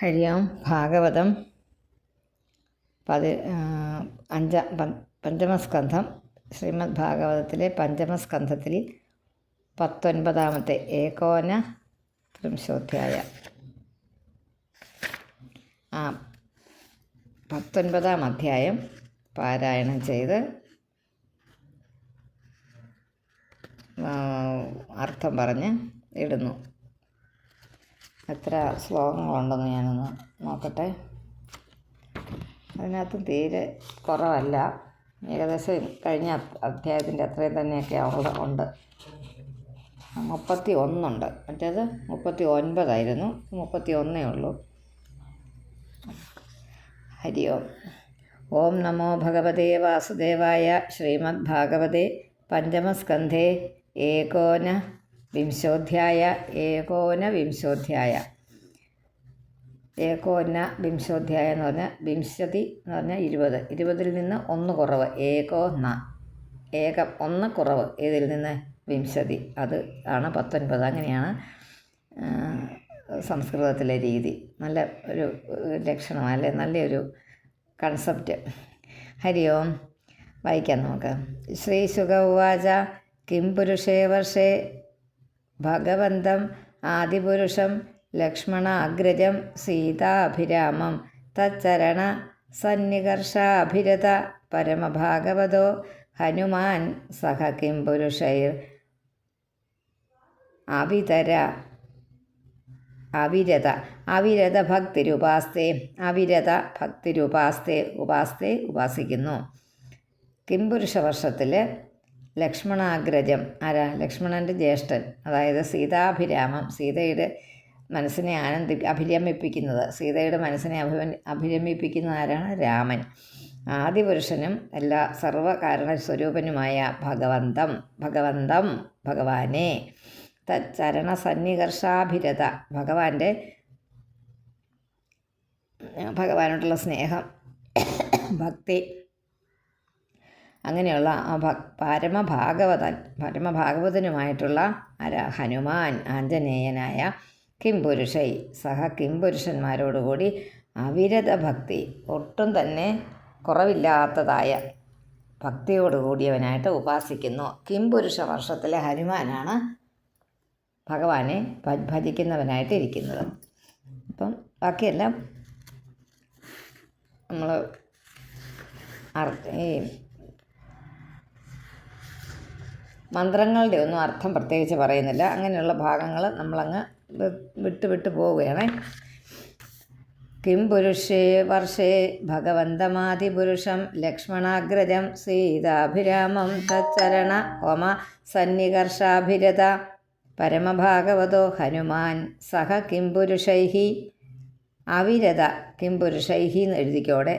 ഹരി ഓം ഭാഗവതം പതി അഞ്ച പഞ്ചമസ്കന്ധം ശ്രീമദ് ഭാഗവതത്തിലെ പഞ്ചമസ്കന്ധത്തിൽ പത്തൊൻപതാമത്തെ ഏകോന ത്രിംശോധ്യായ. ആ പത്തൊൻപതാം അധ്യായം പാരായണം ചെയ്ത് അർത്ഥം പറഞ്ഞ് ഇടുന്നു. എത്ര ശ്ലോകങ്ങളുണ്ടെന്ന് ഞാനൊന്ന് നോക്കട്ടെ. അതിനകത്ത് തീരെ കുറവല്ല. ഏകദേശം കഴിഞ്ഞ അധ്യായത്തിന്റെ അത്രയും തന്നെയൊക്കെ അവിടെ ഉണ്ട്. മുപ്പത്തി ഒന്നുണ്ട് മറ്റേത് മുപ്പത്തി ഒൻപതായിരുന്നു മുപ്പത്തി ഒന്നേ ഉള്ളൂ. ഹരി ഓം. ഓം നമോ ഭഗവതേ വാസുദേവായ ശ്രീമദ് ഭാഗവതേ പഞ്ചമസ്കന്ധേ ഏകോന വിംശോധ്യായ ഏകോന വിംശോധ്യായ. ഏകോന വിംശോധ്യായ എന്ന് പറഞ്ഞാൽ വിംശതി എന്ന് പറഞ്ഞാൽ ഇരുപത്. ഇരുപതിൽ നിന്ന് ഒന്ന് കുറവ്. ഏകോ ന ഏകം ഒന്ന് കുറവ്. ഇതിൽ നിന്ന്? വിംശതി. അത് ആണ് പത്തൊൻപത്. അങ്ങനെയാണ് സംസ്കൃതത്തിലെ രീതി. നല്ല ഒരു ലക്ഷണം അല്ലെ? നല്ലൊരു കൺസെപ്റ്റ് ഹരി ഓം. വായിക്കാം നമുക്ക്. ശ്രീ സുഖ ഉവാച കിം പുരുഷേ വർഷേ ഭഗവന്തം ആദിപുരുഷം ലക്ഷ്മണ അഗ്രജം സീതാഭിരാമം തച്ചരണ സന്നികർഷാഭിരത പരമഭാഗവതോ ഹനുമാൻ സഹ കിം പുരുഷൈർ. അവിതര അവിരത അവിരത ഭക്തിരുപാസ്തേ അവിരത ഭക്തിരുപാസ്തേ ഉപാസ്തേ ഉപാസിക്കുന്നു. കിംപുരുഷ വർഷത്തിൽ ലക്ഷ്മണാഗ്രജം. ആരാ? ലക്ഷ്മണന്റെ ജ്യേഷ്ഠൻ. അതായത് സീതാഭിരാമം. സീതയുടെ മനസ്സിനെ ആനന്ദി അഭിരമിപ്പിക്കുന്നത്. സീതയുടെ മനസ്സിനെ അഭി അഭിരമിപ്പിക്കുന്ന ആരാണ്? രാമൻ. ആദിപുരുഷനും എല്ലാ സർവകാരണ സ്വരൂപനുമായ ഭഗവന്തം ഭഗവന്തം ഭഗവാനെ. തച്ചരണ സന്നികർഷാഭിരത ഭഗവാന്റെ ഭഗവാനോടുള്ള സ്നേഹം ഭക്തി അങ്ങനെയുള്ള ആ ഭ പരമഭാഗവതൻ പരമഭാഗവതനുമായിട്ടുള്ള ആരാ ഹനുമാൻ ആഞ്ജനേയനായ കിംപുരുഷൈ സഹ കിംപുരുഷന്മാരോടുകൂടി അവിരത ഭക്തി ഒട്ടും തന്നെ കുറവില്ലാത്തതായ ഭക്തിയോടുകൂടിയവനായിട്ട് ഉപാസിക്കുന്നു. കിംപുരുഷ വർഷത്തിലെ ഹനുമാനാണ് ഭഗവാനെ ഭജിക്കുന്നവനായിട്ടിരിക്കുന്നത് അപ്പം ബാക്കിയെല്ലാം നമ്മൾ ഈ മന്ത്രങ്ങളുടെ ഒന്നും അർത്ഥം പ്രത്യേകിച്ച് പറയുന്നില്ല. അങ്ങനെയുള്ള ഭാഗങ്ങൾ നമ്മളങ്ങ് വിട്ട് വിട്ട് പോവുകയാണ്. കിം പുരുഷേ വർഷേ ഭഗവന്തമാതിപുരുഷം ലക്ഷ്മണാഗ്രജം സീതാഭിരാമം തച്ചരണ ഹോമ സന്നികർഷാഭിരത പരമഭാഗവതോ ഹനുമാൻ സഹ കിം പുരുഷൈഹി അവിരത കിം പുരുഷൈഹി എന്ന് എഴുതിക്കോടെ.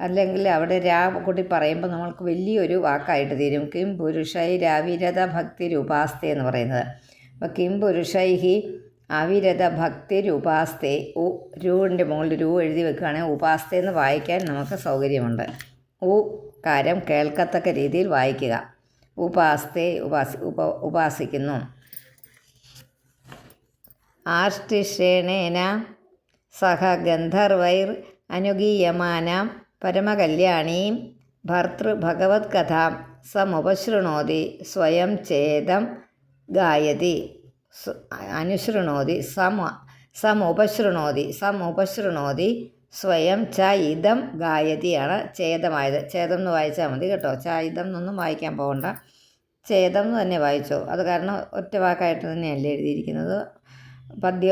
അല്ലെങ്കിൽ അവിടെ രാ കൂട്ടി പറയുമ്പോൾ നമ്മൾക്ക് വലിയൊരു വാക്കായിട്ട് തീരും. കിം പുരുഷൈ രാവിരത ഭക്തി രൂപാസ്തേ എന്ന് പറയുന്നത്. അപ്പോൾ കിം പുരുഷൈഹി അവിരത ഭക്തി രൂപാസ്തേ. ഉ രൂവിന്റെ മുകളിൽ രൂ എഴുതി വെക്കുകയാണെങ്കിൽ ഉപാസ്തേ എന്ന് വായിക്കാൻ നമുക്ക് സൗകര്യമുണ്ട്. ഉ കാര്യം കേൾക്കത്തക്ക രീതിയിൽ വായിക്കുക. ഉപാസ്തേ ഉപാസി ഉപ ഉപാസിക്കുന്നു. ആർഷ്ടിഷേണേന സഹ ഗന്ധർവൈർ അനുഗീയമാനാം പരമകല്യാണീം ഭർത്തൃഭഗവത്കഥാം സമുപശൃണോതി സ്വയം ചേതം ഗായതി. അനുശൃണോതി സമ സമുപശൃണോതി സമുപശൃണോതി സ്വയം ച ഇതം ഗായതിയാണ് ഛേദമായത് ഛേദം എന്ന് വായിച്ചാൽ മതി കേട്ടോ. ച ഇതം എന്നൊന്നും വായിക്കാൻ പോകണ്ട. ഛേദം എന്ന് തന്നെ വായിച്ചോ. അത് കാരണം ഒറ്റ വാക്കായിട്ട് തന്നെയല്ലേ എഴുതിയിരിക്കുന്നത്. പദ്യ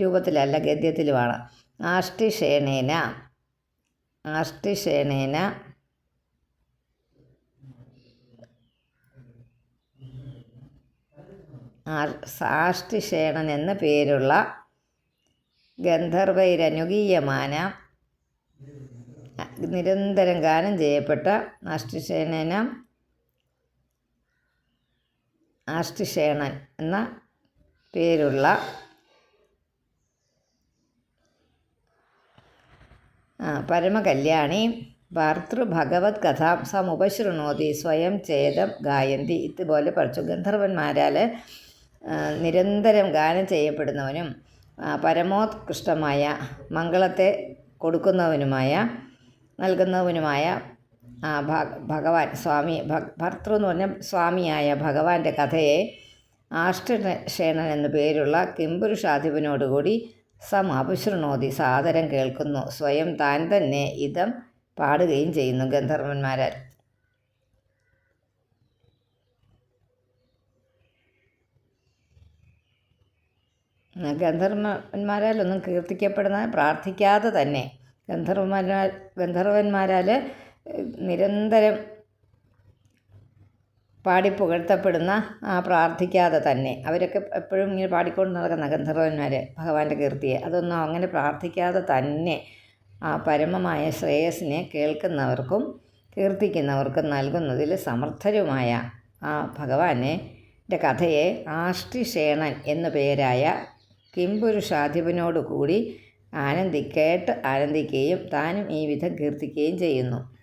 രൂപത്തിലല്ല ഗദ്യത്തിലുമാണ്. ആഷ്ടിഷേണേന ആഷ്ടിഷേണേന സാഷ്ടിഷേണൻ എന്ന പേരുള്ള ഗന്ധർവൈരനുഗീയമാന നിരന്തരം ഗാനം ചെയ്യപ്പെട്ട ആഷ്ടിഷേണന ആഷ്ടിഷേണൻ എന്ന പേരുള്ള പരമകല്യാണി ഭർത്തൃഭഗവത് കഥാം സമുപശൃണോതി സ്വയം ചേതം ഗായന്തി ഇതുപോലെ പഠിച്ചു. ഗന്ധർവന്മാരാൽ നിരന്തരം ഗാനം ചെയ്യപ്പെടുന്നവനും പരമോത്കൃഷ്ടമായ മംഗളത്തെ കൊടുക്കുന്നവനുമായ നൽകുന്നവനുമായ ഭഗവാൻ സ്വാമി ഭർത്തൃ എന്ന് പറഞ്ഞ സ്വാമിയായ ഭഗവാന്റെ കഥയെ ആഷ്ടശേണൻ എന്നു പേരുള്ള കിംപുരുഷാധിപനോടുകൂടി സമാപുശൃണോതി സാദരം കേൾക്കുന്നു. സ്വയം താൻ തന്നെ ഇതം പാടുകയും ചെയ്യുന്നു ഗന്ധർവന്മാരാൽ. ഒന്നും കീർത്തിക്കപ്പെടുന്ന പ്രാർത്ഥിക്കാതെ തന്നെ ഗന്ധർവന്മാരാൽ ഗന്ധർവന്മാരാൽ നിരന്തരം പാടി പുകഴ്ത്തപ്പെടുന്ന പ്രാർത്ഥിക്കാതെ തന്നെ. അവരൊക്കെ എപ്പോഴും ഇങ്ങനെ പാടിക്കൊണ്ട് നടക്കുന്ന ഗന്ധർവന്മാർ ഭഗവാന്റെ കീർത്തിയെ അതൊന്നും അങ്ങനെ പ്രാർത്ഥിക്കാതെ തന്നെ ആ പരമമായ ശ്രേയസിനെ കേൾക്കുന്നവർക്കും കീർത്തിക്കുന്നവർക്കും നൽകുന്നതിൽ സമർത്ഥരുമായ ആ ഭഗവാനെ കഥയെ ആഷ്ടിഷേണൻ എന്നു പേരായ കിംപുരുഷാധിപനോടുകൂടി ആനന്ദി കേട്ട് ആനന്ദിക്കുകയും താനും ഈ വിധം കീർത്തിക്കുകയും ചെയ്യുന്നു.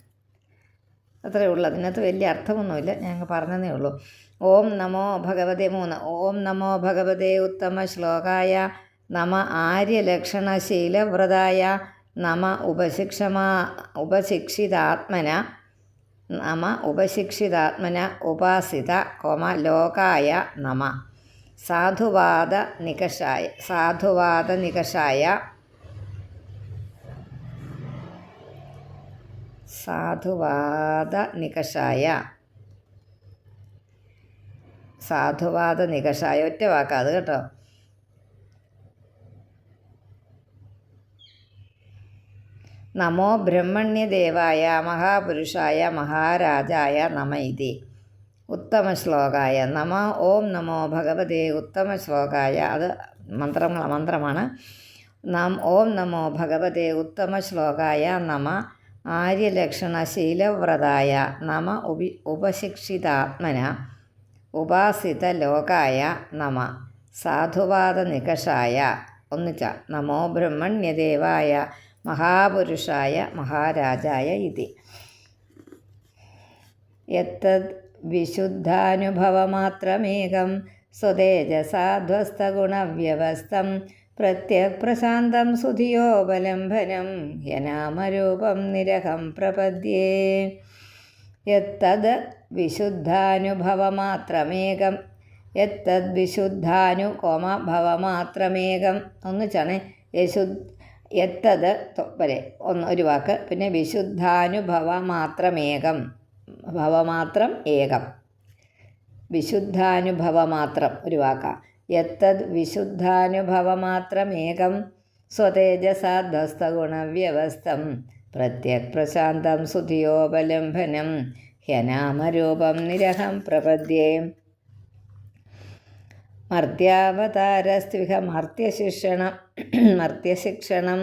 അത്രയേ ഉള്ളൂ. അതിനകത്ത് വലിയ അർത്ഥമൊന്നുമില്ല. ഞങ്ങൾ പറഞ്ഞതേ ഉള്ളൂ. ഓം നമോ ഭഗവതേ മൂന്ന്. ഓം നമോ ഭഗവതേ ഉത്തമ ശ്ലോകായ. നമ ആര്യലക്ഷണശീലവ്രതായ നമ ഉപശിക്ഷമാ ഉപശിക്ഷിതാത്മന. നമ ഉപശിക്ഷിതാത്മന ഉപാസിത കോമ ലോകായ നമ. സാധുവാദ നികഷായ സാധുവാദ നികഷായ. സാധുവാദ നികഷായ സാധുവാദ നികഷായ ഒറ്റ വാക്കാത് കേട്ടോ. നമോ ബ്രഹ്മണ്യദേവായ മഹാപുരുഷായ മഹാരാജായ നമ ഇതി. ഉത്തമ ശ്ലോകായ നമ ഓം നമോ ഭഗവതേ ഉത്തമ ശ്ലോകായ അത് മന്ത്രങ്ങൾ മന്ത്രമാണ്. നാം ഓം നമോ ഭഗവതേ ഉത്തമ ശ്ലോകായ നമ ആര്യലക്ഷണശീലവ്രതായ നമ ഉപി ഉപശിക്ഷിതാത്മന ഉപാസിത ലോകായ നമ സാധുവാദ നികഷായ ഒന്നിച്ച നമോ ബ്രഹ്മണ്യദേവായ മഹാപുരുഷായ മഹാരാജായ ഇതി. എത്തദ് വിശുദ്ധാനുഭവമാത്രമേകം സ്വതേജസാധ്വസ്തഗുണവ്യവസ്ഥം പ്രത്യക്പ്രശാന്തം സുധിയോപലംബനം യനാമരൂപം നിരഹം പ്രപദ്യേ. യത്തത് വിശുദ്ധാനുഭവമാത്രമേകം. യത്തദ് വിശുദ്ധാനു കോമ ഭവമാത്രമേകം ഒന്നിച്ചാണ് യശു എത്തത് തൊപ്പരെ ഒന്ന് ഒരു വാക്ക്. പിന്നെ വിശുദ്ധാനുഭവമാത്രമേകം. ഭവമാത്രം ഏകം. വിശുദ്ധാനുഭവമാത്രം ഒരു വാക്ക. യത്തദ് വിശുദ്ധാനുഭവമാത്രമേകം സ്വതേജസാധ്വസ്തഗുണവ്യവസ്ഥം പ്രത്യക് പ്രശാന്തം സുധിയോപലംബനം ഹ്യനാമരൂപം നിരഹം പ്രപദ്യേ. മർത്യാവതാരസ്ത്വിഹ മർത്യശിക്ഷണം മർത്യശിക്ഷണം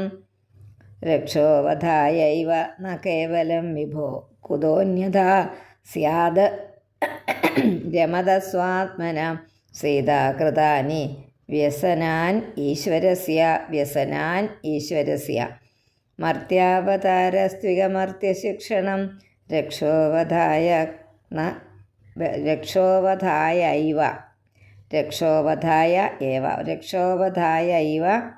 രക്ഷോവധായൈവ ന കേവലം വിഭോ. കുതോന്യഥാ സ്യാത് രമതസ്വാത്മന സീതാകൃതാനി വ്യസനാൻ ഈശ്വരസ്യ വ്യസനാൻ ഈശ്വരസ്യ. മർത്യാവതാരസ്ത്വികമർത്യശിക്ഷണം രക്ഷോവധായ ന രക്ഷോവധായൈവ രക്ഷോവധായ ഏവ? രക്ഷോവധായൈവ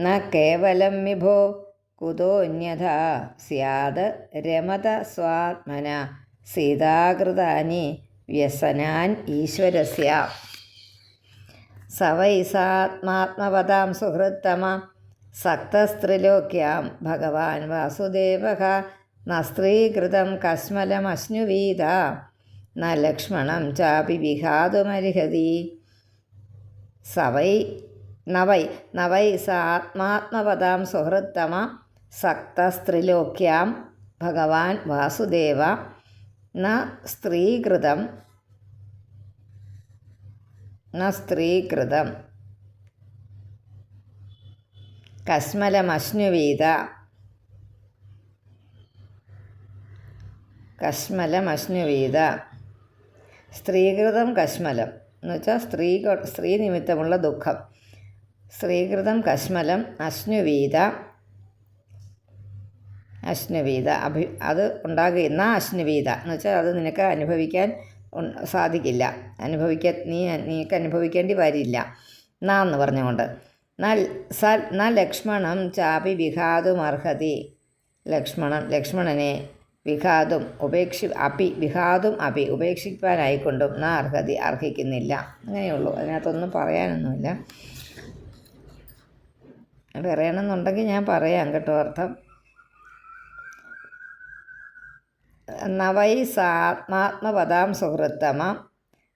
ന കേവലം വിഭോ കുതോന്യഥ സ്യാത് രമത സ്വാത്മന സീതാകൃതാനി വ്യസനാൻ ഈശ്വരസ്യ. സ വൈ സാത്മാത്മവതാം സുഹൃത്തമ സക്തസ്ത്രിലോക്യാം ഭഗവാൻ വാസുദേവ ന സ്ത്രീകൃതം കശ്മലമശ്നുവീത ന ലക്ഷ്മണം ചാപി വിഹാതുമർഹതി സവൈ നവൈ നവൈ സാത്മാത്മപദാം സുഹൃത്തമ സക്തസ്ത്രിലോക്യാം ഭഗവാൻ വാസുദേവ ന സ്ത്രീകൃതം ന സ്ത്രീകൃതം. കശ്മലമശ്നുവീത കശ്മലമശ്നുവീത സ്ത്രീകൃതം കശ്മലം എന്ന് വെച്ചാൽ സ്ത്രീ സ്ത്രീ നിമിത്തമുള്ള ദുഃഖം. സ്ത്രീകൃതം കശ്മലം അശ്നുവീത അശ്നുവീത. അഭി അത് ഉണ്ടാകുന്ന അശ്നവീത? എന്ന് വെച്ചാൽ അത് നിനക്ക് അനുഭവിക്കാൻ സാധിക്കില്ല. അനുഭവിക്ക നീ നീക്ക് അനുഭവിക്കേണ്ടി വരില്ല. നാ എന്ന് പറഞ്ഞുകൊണ്ട്. സ ന ലക്ഷ്മണം ചാപി വിഘാതും അർഹതി. ലക്ഷ്മണൻ ലക്ഷ്മണനെ വിഘാതും ഉപേക്ഷി അപി വിഘാതും അപി ഉപേക്ഷിക്കാനായിക്കൊണ്ടും നാ അർഹതി അർഹിക്കുന്നില്ല. അങ്ങനെയുള്ളൂ. അതിനകത്തൊന്നും പറയാനൊന്നുമില്ല. പറയണമെന്നുണ്ടെങ്കിൽ ഞാൻ പറയാം കേട്ടോ. അർത്ഥം നവൈ സാത്മാത്മപദാം സുഹൃത്തമ.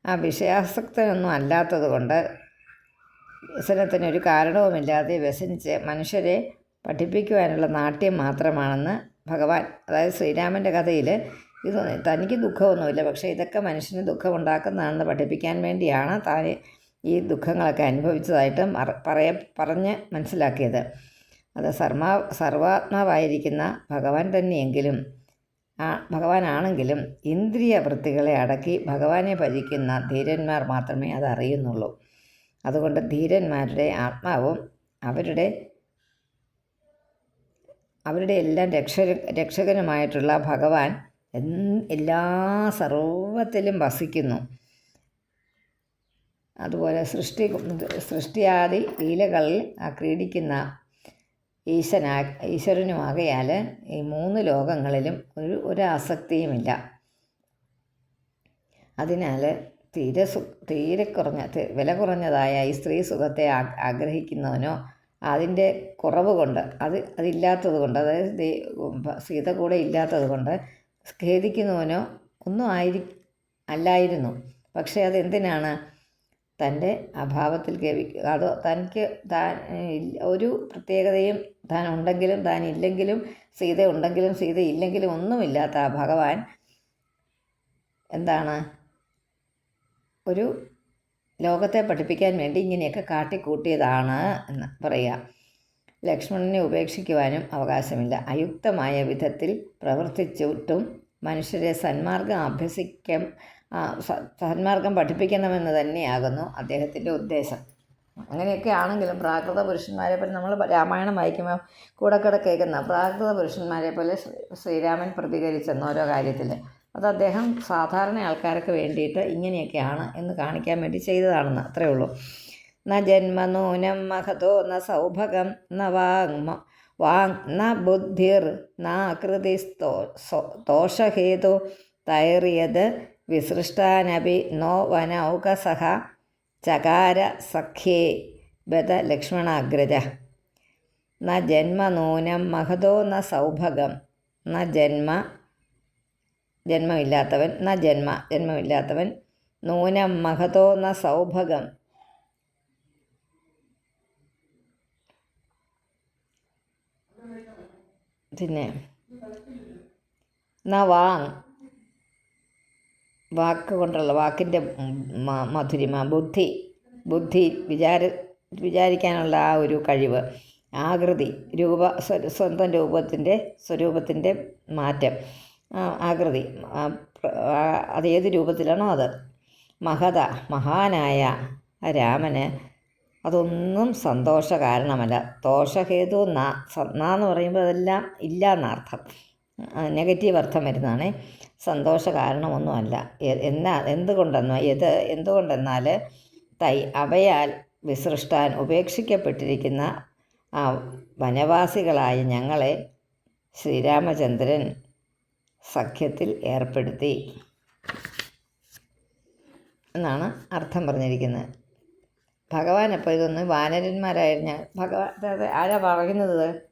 ആ വിഷയാസക്തനൊന്നും അല്ലാത്തത് കൊണ്ട് വ്യസനത്തിനൊരു കാരണവുമില്ലാതെ വ്യസനിച്ച് മനുഷ്യരെ പഠിപ്പിക്കുവാനുള്ള നാട്യം മാത്രമാണെന്ന് ഭഗവാൻ അതായത് ശ്രീരാമന്റെ കഥയിൽ ഇത് തനിക്ക് ദുഃഖമൊന്നുമില്ല പക്ഷേ ഇതൊക്കെ മനുഷ്യന് ദുഃഖമുണ്ടാക്കുന്നതാണെന്ന് പഠിപ്പിക്കാൻ വേണ്ടിയാണ് താൻ ഈ ദുഃഖങ്ങളൊക്കെ അനുഭവിച്ചതായിട്ട് പറയ പറഞ്ഞ് മനസ്സിലാക്കിയത്. അത് സർമാ സർവാത്മാവായിരിക്കുന്ന ഭഗവാൻ തന്നെയെങ്കിലും ഭഗവാനാണെങ്കിലും ഇന്ദ്രിയ വൃത്തികളെ അടക്കി ഭഗവാനെ ഭജിക്കുന്ന ധീരന്മാർ മാത്രമേ അത് അറിയുന്നുള്ളൂ അതുകൊണ്ട് ധീരന്മാരുടെ ആത്മാവും അവരുടെ അവരുടെ എല്ലാം രക്ഷ രക്ഷകനുമായിട്ടുള്ള ഭഗവാൻ എല്ലാ സർവത്തിലും വസിക്കുന്നു. അതുപോലെ സൃഷ്ടി സൃഷ്ടിയാദി ലീലകളിൽ ആ ക്രീഡിക്കുന്ന ഈശനാ ഈശ്വരനുമാകയാൽ ഈ മൂന്ന് ലോകങ്ങളിലും ഒരു ഒരു ആസക്തിയുമില്ല അതിനാൽ തീരെ സു തീരെ കുറഞ്ഞ വില കുറഞ്ഞതായ ഈ സ്ത്രീ സുഖത്തെ ആഗ്രഹിക്കുന്നവനോ അതിന്റെ കുറവ് കൊണ്ട് അത് അതില്ലാത്തത് കൊണ്ട് അതായത് സീത കൂടെ ഇല്ലാത്തത് കൊണ്ട് ഖേദിക്കുന്നവനോ ഒന്നും ആയിരി അല്ലായിരുന്നു. പക്ഷേ അതെന്തിനാണ്? തന്റെ അഭാവത്തിൽ അതോ തനിക്ക് താൻ ഒരു പ്രത്യേകതയും താൻ ഉണ്ടെങ്കിലും താൻ ഇല്ലെങ്കിലും സീത ഉണ്ടെങ്കിലും സീത ഇല്ലെങ്കിലും ഒന്നുമില്ലാത്ത ആ ഭഗവാൻ എന്താണ്? ഒരു ലോകത്തെ പഠിപ്പിക്കാൻ വേണ്ടി ഇങ്ങനെയൊക്കെ കാട്ടിക്കൂട്ടിയതാണ് എന്ന് പറയുക ലക്ഷ്മണനെ ഉപേക്ഷിക്കുവാനും അവകാശമില്ല. അയുക്തമായ വിധത്തിൽ പ്രവർത്തിച്ചിട്ടും മനുഷ്യരെ സന്മാർഗം അഭ്യസിക്കാൻ സന്മാർഗം പഠിപ്പിക്കണമെന്ന് തന്നെയാകുന്നു അദ്ദേഹത്തിന്റെ ഉദ്ദേശം. അങ്ങനെയൊക്കെ ആണെങ്കിലും പ്രാകൃത പുരുഷന്മാരെ പോലെ നമ്മൾ രാമായണം വായിക്കുമ്പോൾ കൂടെ കൂടെ കേൾക്കുന്ന പ്രാകൃത പുരുഷന്മാരെ പോലെ ശ്രീരാമൻ പ്രതികരിച്ചെന്ന് ഓരോ കാര്യത്തിൽ. അത് അദ്ദേഹം സാധാരണ ആൾക്കാർക്ക് വേണ്ടിയിട്ട് ഇങ്ങനെയൊക്കെയാണ് എന്ന് കാണിക്കാൻ വേണ്ടി ചെയ്തതാണെന്ന് അത്രേ ഉള്ളൂ. ന ജന്മനൂനം മഹതോ ന സൗഭഗം ന വാങ്മ വാങ് ന ബുദ്ധിർ ന തോഷഹേതു ദോഷഹേതു തൈറിയത് വിസൃഷ്ടാനപി നോ വനൗകസഹ ചകാര സഖ്യേ ബദ ലക്ഷ്മണാഗ്രജ. ന ജന്മനൂനം മഹതോ ന സൗഭഗം. ന ജന്മ ജന്മമില്ലാത്തവൻ ന ജന്മ ജന്മമില്ലാത്തവൻ. നൂനം മഹതോ ന സൗഭഗം. പിന്നെ ന വാങ്. വാക്ക് കൊണ്ടുള്ള വാക്കിന്റെ മധുരിമ ബുദ്ധി ബുദ്ധി വിചാര വിചാരിക്കാനുള്ള ആ ഒരു കഴിവ് ആകൃതി രൂപ സ്വ- സ്വന്തം രൂപത്തിന്റെ സ്വരൂപത്തിന്റെ മാറ്റം. ആകൃതി അതേത് രൂപത്തിലാണോ അത്? മഹത മഹാനായ രാമന് അതൊന്നും സന്തോഷ കാരണമല്ല ദോഷഹേതു ന എന്ന് പറയുമ്പോൾ അതെല്ലാം ഇല്ല എന്നർത്ഥം. നെഗറ്റീവ് അർത്ഥം വരുന്നതാണ്. സന്തോഷ കാരണമൊന്നുമല്ല എന്നാ എന്തുകൊണ്ടെന്നോ ഇത് എന്തുകൊണ്ടെന്നാൽ തൈ അവയാൽ വിസൃഷ്ടാൻ ഉപേക്ഷിക്കപ്പെട്ടിരിക്കുന്ന ആ വനവാസികളായ ഞങ്ങളെ ശ്രീരാമചന്ദ്രൻ സഖ്യത്തിൽ ഏർപ്പെടുത്തി. എന്നാണ് അർത്ഥം പറഞ്ഞിരിക്കുന്നത്. ഭഗവാൻ അപ്പോൾ ഇതൊന്ന് വാനരന്മാരായിരുന്ന. ഭഗവാൻ ആരാ പറയുന്നത്?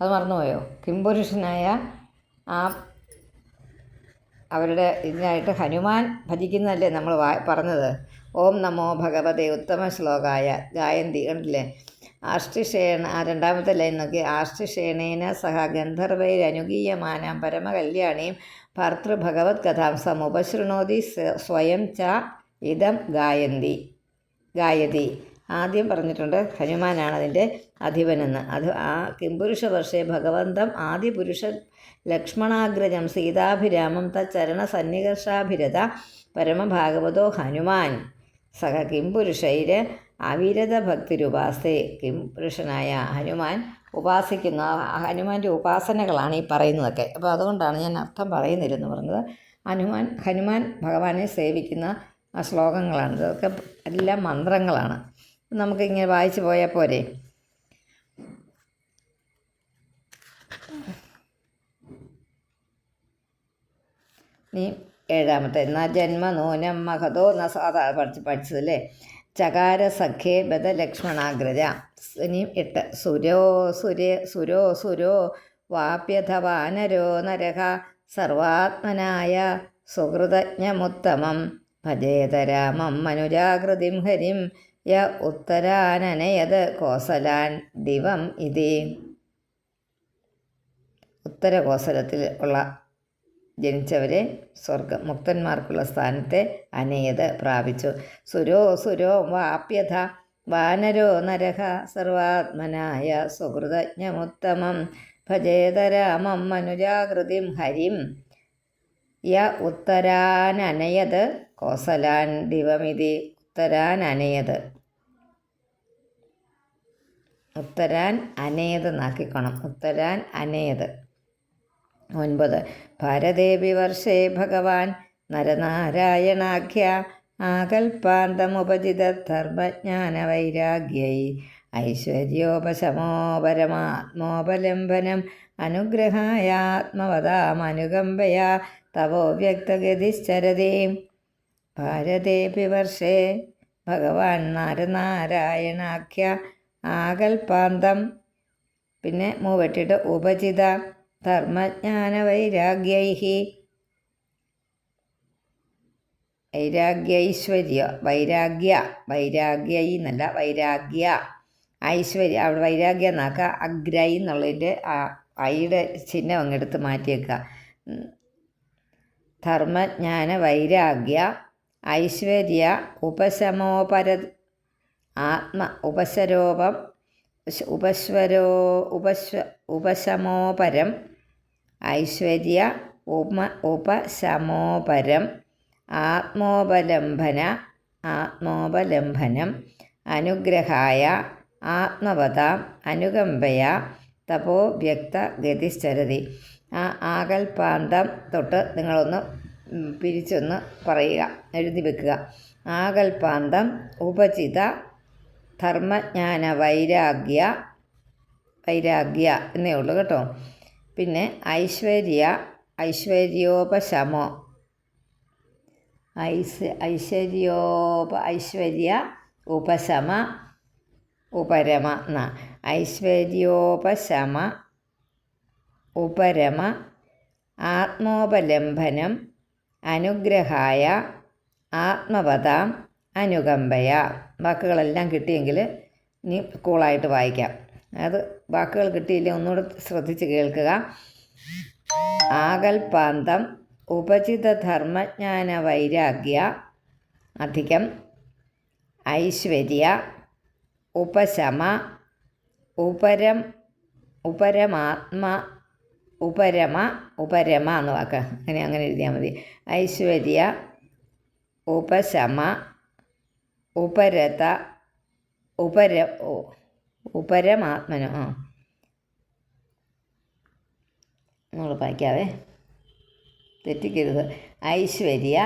അത് മറന്നുപോയോ? കിംപുരുഷനായ ആ അവരുടെ ഇതിനായിട്ട് ഹനുമാൻ ഭജിക്കുന്നതല്ലേ നമ്മൾ വാ പറഞ്ഞത്? ഓം നമോ ഭഗവതേ ഉത്തമ ശ്ലോകായ ഗായന്തി കണ്ടില്ലേ? ആഷ്ടിഷേണ ആ രണ്ടാമത്തെ ലൈൻ നോക്കി ആഷ്ടിഷേണേന സഹ ഗന്ധർവൈരനുഗീയമാനാം പരമകല്യാണിയും ഭർത്തൃഭഗവത് കഥാം സമുപശൃണോതി സ്വ- സ്വയം ച ഇതം ഗായന്തി ഗായതി. ആദ്യം പറഞ്ഞിട്ടുണ്ട് ഹനുമാനാണ് അതിന്റെ അധിപനെന്ന്. അത് ആ കിംപുരുഷ വർഷേ ഭഗവന്തം ആദിപുരുഷ ലക്ഷ്മണാഗ്രജം സീതാഭിരാമം തച്ചരണ സന്നികർഷാഭിരത പരമഭാഗവതോ ഹനുമാൻ. സഹ കിം പുരുഷൈര് അവിരത ഭക്തിരുപാസേ കിംപുരുഷനായ ഹനുമാൻ ഉപാസിക്കുന്ന. ഹനുമാന്റെ ഉപാസനകളാണ് ഈ പറയുന്നതൊക്കെ. അപ്പോൾ അതുകൊണ്ടാണ് ഞാൻ അർത്ഥം പറയുന്നില്ലെന്ന് പറഞ്ഞത്. ഹനുമാൻ ഹനുമാൻ ഭഗവാനെ സേവിക്കുന്ന ശ്ലോകങ്ങളാണ്. ഇതൊക്കെ എല്ലാം മന്ത്രങ്ങളാണ്. നമുക്കിങ്ങനെ വായിച്ചു പോയാൽ പോരെ? ഇനി ഏഴാമത്തെ. ന ജന്മ നൂനം മഹതോ ന സാധാ പഠിച്ച് പഠിച്ചതല്ലേ? ചകാര സഖ്യേ ബദ ലക്ഷ്മണാഗ്രജ. ഇനി എട്ട്. സുരോ സുരേ സുരോ സുരോ വാപ്യധവാനരോ നരഹ സർവാത്മനായ സുഹൃതജ്ഞമുത്തമം ഭജേതരാമം മനുജാകൃതിം ഹരിം യ ഉത്തരാനനയത് കോസലാൻ ദിവം ഇതി. ഉത്തരകോസലത്തിൽ ഉള്ള ജനിച്ചവരെ സ്വർഗ മുക്തന്മാർക്കുള്ള സ്ഥാനത്തെ അനേത് പ്രാപിച്ചു. സുരോ സുരോ വാപ്യഥ വാനരോ നരഹ സർവാത്മനായ സുഹൃതജ്ഞമുത്തമം. ഭജേതരാമം മനുജാകൃതിം ഹരിം. യ ഉത്തരാനനയത് കോസലാൻ ദിവമിതി. ഉത്തരാനനയത്. ഉത്തരാൻ അനേത് നാക്കിക്കണം ഉത്തരാൻ അനേത്. ഒൻപത് ഭാരതേവി വർഷേ ഭഗവാൻ നരനാരായണാഖ്യ ആകൽപാന്തമുപജിത ധർമ്മജ്ഞാനവൈരാഗ്യൈ. ഐശ്വര്യോപശമോ പരമാത്മോപലംബനം അനുഗ്രഹായാത്മവതാമനുകമ്പയാ തവോ വ്യക്തഗതിശ്ചരതീം. ഭാരതേപി വർഷേ ഭഗവാൻ നരനാരായണാഖ്യ ആകൽപാന്തം പിന്നെ മൂവെട്ടിട്ട് ഉപജിത. ധർമ്മജ്ഞാനവൈരാഗ്യൈ. വൈരാഗ്യൈശ്വര്യ വൈരാഗ്യ വൈരാഗ്യൈ എന്നല്ല വൈരാഗ്യ ഐശ്വര്യ. അവിടെ വൈരാഗ്യ എന്നാക്കുക അഗ്രൈ എന്നുള്ളതിന്റെ ഐയുടെ ചിഹ്നം അങ്ങെടുത്ത് മാറ്റിയേക്കുക. ധർമ്മജ്ഞാന വൈരാഗ്യ ഐശ്വര്യ ഉപശമോപര ആത്മ ഉപശരോപം ഉപശ്വരോ ഉപശ്വ ഉപശമോപരം ഐശ്വര്യ ഉപ ഉപശമോപരം ആത്മോപലംഭന ആത്മോപലംഭനം അനുഗ്രഹായ ആത്മവതാം അനുകമ്പയ തപോ വ്യക്ത ഗതിശ്ചരതി ആ ആകൽപാന്തം തൊട്ട് നിങ്ങളൊന്ന് പിരിച്ചൊന്ന് പറയുക എഴുതി വെക്കുക. ആകൽപാന്തം ഉപചിത ധർമ്മജ്ഞാന വൈരാഗ്യ വൈരാഗ്യ എന്നേ ഉള്ളൂ കേട്ടോ. പിന്നെ ഐശ്വര്യ ഐശ്വര്യോപശമോ. ഐസ് ഐശ്വര്യോപ ഐശ്വര്യ ഉപശമ ഉപരമ എന്ന ഐശ്വര്യോപശമ ഉപരമ ആത്മോപലംബനം അനുഗ്രഹായ ആത്മവതാം അനുകമ്പയ. വാക്കുകളെല്ലാം കിട്ടിയെങ്കിൽ ഇനി കൂളായിട്ട് വായിക്കാം. അത് വാക്കുകൾ കിട്ടിയില്ല? ഒന്നുകൂടെ ശ്രദ്ധിച്ച് കേൾക്കുക. ആകൽപാന്തം ഉപചിത ധർമ്മജ്ഞാന വൈരാഗ്യ അധികം ഐശ്വര്യ ഉപശമ ഉപരം ഉപരമാത്മ ഉപരമ ഉപരമ എന്ന് വാക്ക്. അങ്ങനെ അങ്ങനെ എഴുതിയാൽ മതി. ഐശ്വര്യ ഉപശമ ഉപരത ഉപര ഉപരമാത്മനോ. ആ. നമ്മൾ വായിക്കാവേ. തെറ്റിക്കരുത്. ഐശ്വര്യ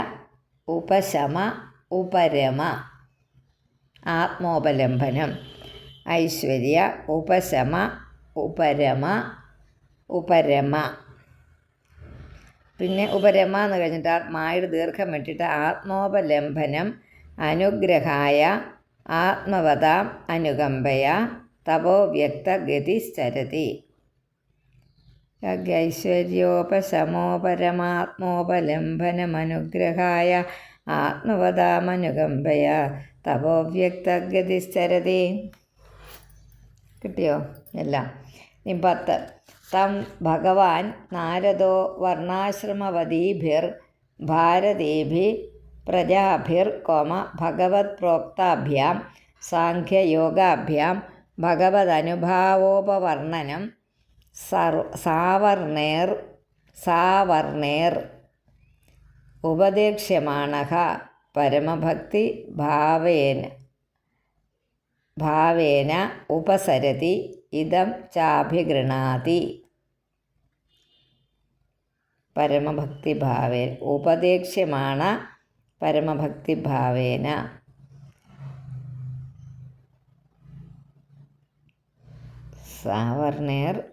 ഉപശമ ഉപരമ ആത്മോപലംബനം. ഐശ്വര്യ ഉപശമ ഉപരമ ഉപരമ. പിന്നെ ഉപരമ എന്ന് കഴിഞ്ഞിട്ട് മായുടെ ദീർഘം വെട്ടിട്ട് ആത്മോപലംബനം അനുഗ്രഹായ ആത്മവതാം അനുകമ്പയ തപോ വ്യക്തഗതിശ്ചരതി. ഐശ്വര്യോപശമോ പരമാത്മോപലംബനമനുഗ്രഹായ ആത്മവതാമനുകമ്പയ തപോ വ്യക്തഗതിശ്ചരതി. കിട്ടിയോ? എല്ലാം. ഇനി പത്ത്. തം ഭഗവാൻ നാരദോ വർണാശ്രമവതീഭിർ ഭാരതീഭി പ്രജാഭിർ കോമ ഭഗവത് പ്രോക്താഭ്യാം സാഖ്യയോഗാഭ്യാം ഭഗവദനുഭാവോപവർണനം സർ സാവർണേർ സാവർണേർ. ഉപദേക്ഷ്യമാണ പരമഭക്തി ഭാവേന ഭാവേന ഉപസരതി ഇതം ചാഭിഗൃണാതി പരമഭക്തിഭാവേ ഉപദേക്ഷ്യമാണ് പരമഭക്തിഭാവേന സാവർണേർ.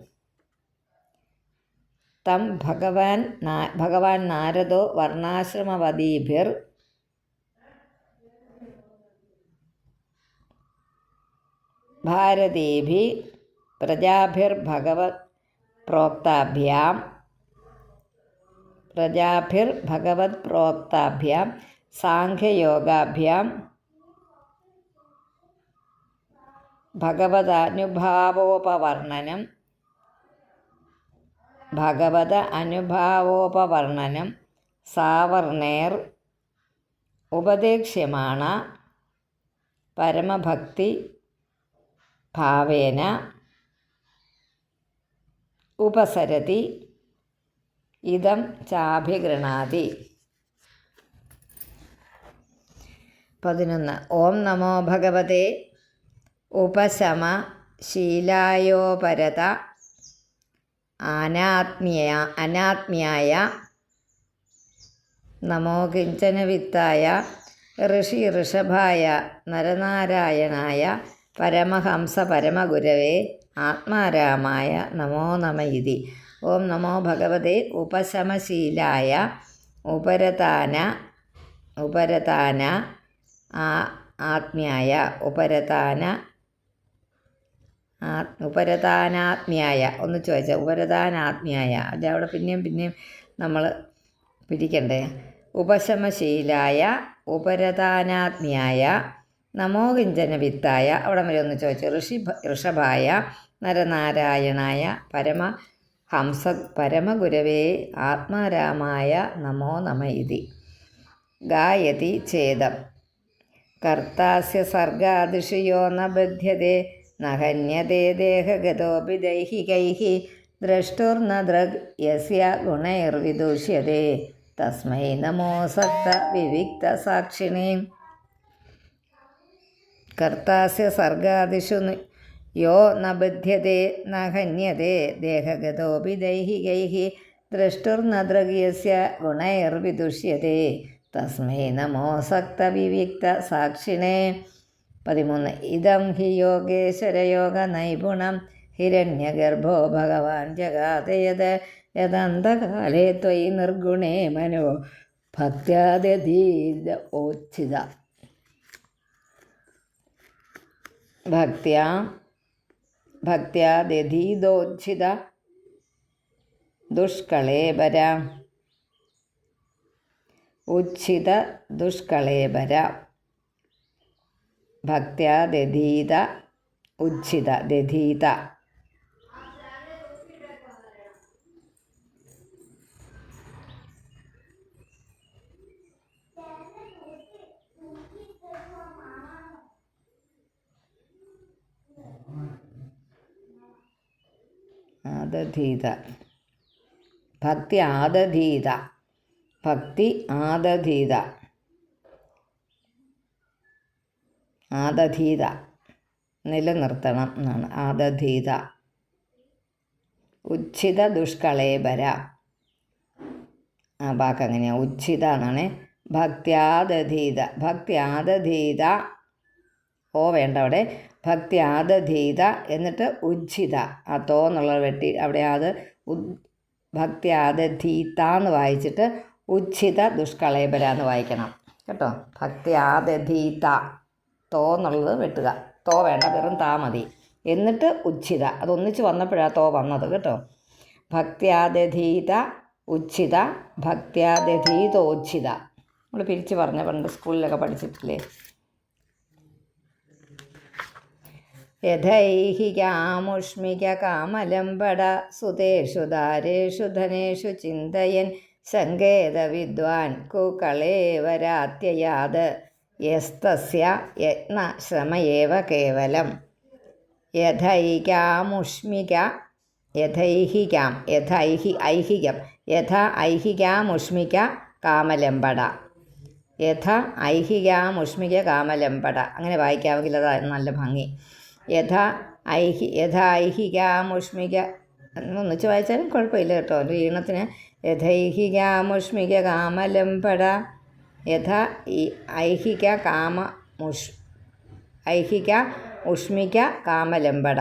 തം ഭഗവാൻ ഭഗവാൻ നാരദോ വർണാശ്രമവതീഭിർ ഭാരതീഭി പ്രജാഭിർഭഗവത് പ്രോക്താഭ്യാം. പ്രജാഭിർഭഗവത് പ്രോക്താഭ്യാം. സാഖ്യയോഗാഭ്യാം. ഭഗവദനുഭാവോപവർണനം ഭഗവത അനുഭാവോപവർണനം. സാവർണേർ ഉപദേക്ഷ്യമാണ്. പരമഭക്തി ഭാവേന. ഉപസരതി ഇതം ചാഭിഗൃണാതി പതിനൊന്ന്. ഓം നമോ ഭഗവതേ. ഉപശമ ശീലായോപരത അനാത്മീയ അനാത്മ്യായ നമോ കിഞ്ചനവിത്തായ ഋഷി ഋഷഭായ നരനാരായണായ പരമഹംസ പരമഗുരവേ ആത്മാരാമായ നമോ നമ ഇതി. ഓം നമോ ഭഗവതേ ഉപശമശീലായ ഉപരതാന ഉപരതാന ആത്മ്യായ ഉപരതാന ഉപരതാനാത്മ്യായ. ഒന്ന് ചോദിച്ചാൽ ഉപരതാനാത്മ്യായ. അത് അവിടെ പിന്നെയും പിന്നെയും നമ്മൾ പിടിക്കണ്ടേ? ഉപശമശീലായ ഉപരതാനാത്മ്യായ നമോകിഞ്ചന വിത്തായ അവിടെ വരെ ഒന്ന് ചോദിച്ചു. ഋഷി ഋഷഭായ നരനാരായണായ പരമ ഹംസ പരമഗുരവേ ആത്മാരാമായ നമോ നമ ഇതി. ഗായതി ഛേദം. കർത്താസ്യ സർഗാദിഷയോ ന നഹന്യതേ ദേഹഗതോപി ദൈഹികൈः ദ്രഷ്ടുർന ദൃഗ് യസ്യ ഗുണൈർവിദൂഷ്യതേ. തസ്മൈ നമോ സക്ത വിവിക്ത സാക്ഷിണീ. കർത്താസ്യ സർഗാദിഷു യോ ന ബധ്യത്തെ ന ഹന്യത്തെ ദേഹഗതോപി ദൈഹികൈः ദ്രഷ്ടുർന ദൃഗ്യസ്യ ഗുണൈർവിദുഷ്യതേ. തസ്മൈ നമോ സക്തവിവിക്ത സാക്ഷിണേ. പതിമൂന്ന്. ഇതം ഹി യോഗേശ്വരയോഗ നൈപുണം ഹിരണ്യഗർഭോ ഭഗവാൻ ജഗാതയത് യദന്തകാലേ ത്വയി നിർഗുണേ മനോ ഭക്തീത ഓച്ഛിത ഭക്ത്യാ ഭക്ത്യാദധീതോച്ഛിത ദുഷ്കളേബര ഉച്ഛിത ദുഷ്കളേബര ഭക്ത്യാദധീത ഉച്ഛിത ദധീത ആദധീത ഭക്തി ആദധീത ഭക്തി ആദധീത ആദധീത. നിലനിർത്തണം എന്നാണ് ആദധീത. ഉച്ഛിത ദുഷ്കളേബര. ആ വാക്ക് അങ്ങനെയാണ് ഉച്ഛിത എന്നാണ് ഭക്ത്യാദധീത. ഭക്ത്യാദധീത. ഓ വേണ്ട അവിടെ. ഭക്തി ആദധീത എന്നിട്ട് ഉജ്ജിത ആ തോ എന്നുള്ള വെട്ടി അവിടെ അത് ഭക്തി ആദധീത എന്ന് വായിച്ചിട്ട് ഉജ്ജിത ദുഷ്കളേബര എന്ന് വായിക്കണം. കേട്ടോ? ഭക്തി ആദധീത തോ എന്നുള്ളത് വെട്ടുക. തോ വേണ്ട വെറും താ മതി. എന്നിട്ട് ഉജ്ജിത അതൊന്നിച്ച് വന്നപ്പോഴാണ് തോ വന്നത് കേട്ടോ. ഭക്ത്യാദധീത ഉജ്ജിത ഭക്ത്യാദധീതോജ്ജിത നമ്മൾ പിരിച്ച് പറഞ്ഞ പണ്ട് സ്കൂളിലൊക്കെ പഠിച്ചിട്ടില്ലേ? യഥൈഹികാമുഷ്മിക യഥൈഹികാമുഷ്മികകാമലംബട സുതേഷു ദാരേഷു ധനേഷു ചിന്തയൻ സങ്കേതവിദ്വാൻ കുകളേവരാത്യയാത് യസ്തസ്യ യത്നശ്രമയേവ കേവലം. യഥൈകാമുഷ്മിക യഥൈഹികാം യഥൈഹി ഐഹികം യഥ ഐഹികാമുഷ്മിക കാമലമ്പട യഥ ഐഹികാമുഷ്മിക കാമലമ്പട അങ്ങനെ വായിക്കാമെങ്കിൽ അത് നല്ല ഭംഗി. യഥ ഐഹി യഥ ഐഹികാമുഷ്മിക ഒന്നിച്ച് വായിച്ചാലും കുഴപ്പമില്ല കേട്ടോ. ഒരു ഈണത്തിന് യഥൈഹികാമുഷ്മിക കാമലംപട. യഥ ഈ ഐഹിക കാമ മുഷ് ഐഹിക ഉഷ്മിക കാമലമ്പട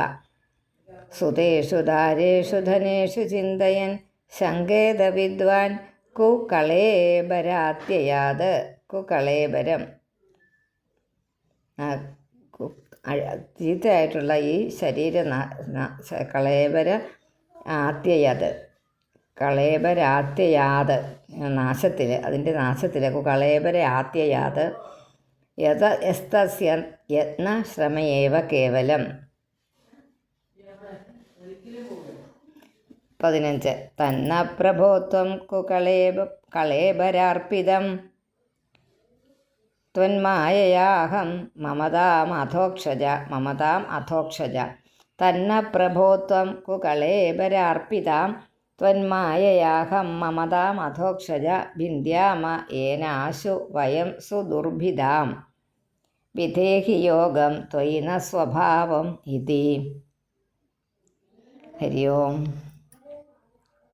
സുതേഷു ധാരേഷു ധനേഷു ചിന്തയൻ സങ്കേത വിദ്വാൻ കുകളേബരാത്യയാത് കുകളേബരം ചീത്തയായിട്ടുള്ള ഈ ശരീര കളേബര ആത്യയത്. കളേബരാത്യയാത് നാശത്തിൽ അതിന്റെ നാശത്തിൽ കളേബരാത്യയാത് യഥ യസ്തസ്യ യത്നശ്രമയേവ കേവലം. പതിനഞ്ച്. തന്ന പ്രഭോത്വം കുകളേബ കളേബരാർപ്പിതം ത്വന്മായയാഹം മമതാം അധോക്ഷജ മമതാം അധോക്ഷജ. തന്ന പ്രഭോത്വം കുകളേബരാർപ്പിതാം മമതാം അധോക്ഷജ ഭിന്ദ്യാമ ഏനാശു വയം സുദുർഭിതാം വിധേഹി യോഗം ത്വയിന സ്വഭാവം ഇതി ഹരി ഓം